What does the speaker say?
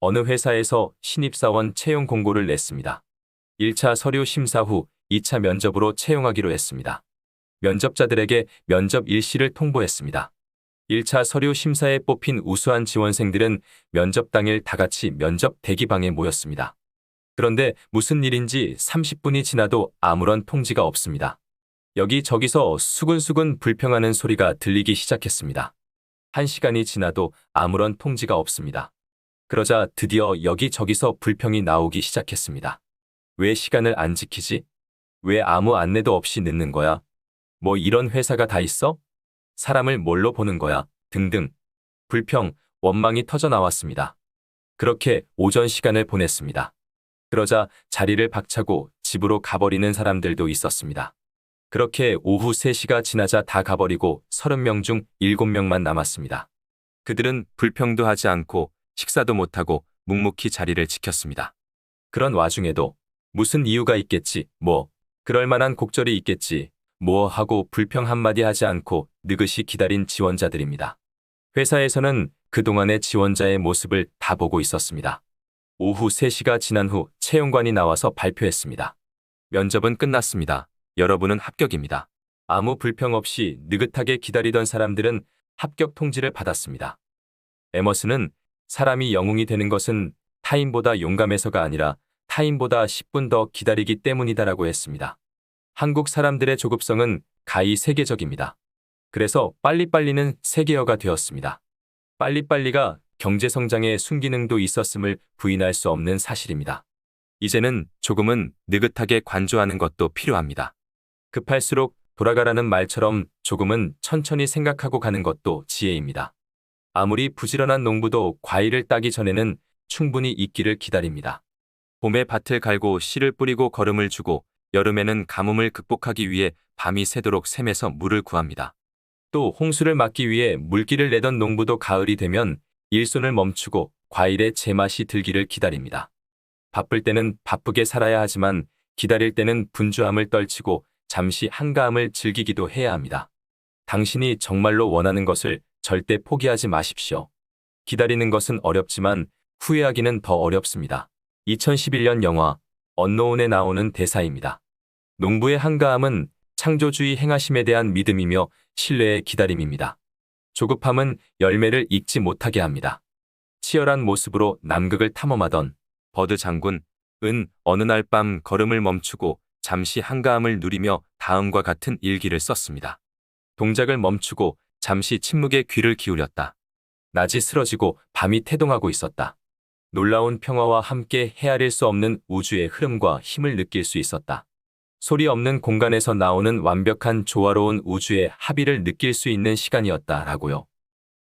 어느 회사에서 신입사원 채용 공고를 냈습니다. 1차 서류 심사 후 2차 면접으로 채용하기로 했습니다. 면접자들에게 면접 일시를 통보했습니다. 1차 서류 심사에 뽑힌 우수한 지원생들은 면접 당일 다 같이 면접 대기방에 모였습니다. 그런데 무슨 일인지 30분이 지나도 아무런 통지가 없습니다. 여기저기서 수근수근 불평하는 소리가 들리기 시작했습니다. 한 시간이 지나도 아무런 통지가 없습니다. 그러자 드디어 여기저기서 불평이 나오기 시작했습니다. 왜 시간을 안 지키지? 왜 아무 안내도 없이 늦는 거야? 뭐 이런 회사가 다 있어? 사람을 뭘로 보는 거야? 등등. 불평, 원망이 터져 나왔습니다. 그렇게 오전 시간을 보냈습니다. 그러자 자리를 박차고 집으로 가버리는 사람들도 있었습니다. 그렇게 오후 3시가 지나자 다 가버리고 30명 중 7명만 남았습니다. 그들은 불평도 하지 않고 식사도 못하고 묵묵히 자리를 지켰습니다. 그런 와중에도 무슨 이유가 있겠지, 뭐, 그럴 만한 곡절이 있겠지, 뭐 하고 불평 한마디 하지 않고 느긋이 기다린 지원자들입니다. 회사에서는 그동안의 지원자의 모습을 다 보고 있었습니다. 오후 3시가 지난 후 채용관이 나와서 발표했습니다. 면접은 끝났습니다. 여러분은 합격입니다. 아무 불평 없이 느긋하게 기다리던 사람들은 합격 통지를 받았습니다. 에머스는 사람이 영웅이 되는 것은 타인보다 용감해서가 아니라 타인보다 10분 더 기다리기 때문이다라고 했습니다. 한국 사람들의 조급성은 가히 세계적입니다. 그래서 빨리빨리는 세계어가 되었습니다. 빨리빨리가 경제 성장의 순기능도 있었음을 부인할 수 없는 사실입니다. 이제는 조금은 느긋하게 관조하는 것도 필요합니다. 급할수록 돌아가라는 말처럼 조금은 천천히 생각하고 가는 것도 지혜입니다. 아무리 부지런한 농부도 과일을 따기 전에는 충분히 익기를 기다립니다. 봄에 밭을 갈고 씨를 뿌리고 거름을 주고 여름에는 가뭄을 극복하기 위해 밤이 새도록 샘에서 물을 구합니다. 또 홍수를 막기 위해 물기를 내던 농부도 가을이 되면 일손을 멈추고 과일의 제맛이 들기를 기다립니다. 바쁠 때는 바쁘게 살아야 하지만 기다릴 때는 분주함을 떨치고 잠시 한가함을 즐기기도 해야 합니다. 당신이 정말로 원하는 것을 절대 포기하지 마십시오. 기다리는 것은 어렵지만 후회하기는 더 어렵습니다. 2011년 영화 언노운에 나오는 대사입니다. 농부의 한가함은 창조주의 행하심에 대한 믿음이며 신뢰의 기다림입니다. 조급함은 열매를 익지 못하게 합니다. 치열한 모습으로 남극을 탐험하던 버드 장군, 은 어느 날 밤 걸음을 멈추고 잠시 한가함을 누리며 다음과 같은 일기를 썼습니다. 동작을 멈추고 잠시 침묵에 귀를 기울였다. 낮이 쓰러지고 밤이 태동하고 있었다. 놀라운 평화와 함께 헤아릴 수 없는 우주의 흐름과 힘을 느낄 수 있었다. 소리 없는 공간에서 나오는 완벽한 조화로운 우주의 합의를 느낄 수 있는 시간이었다라고요.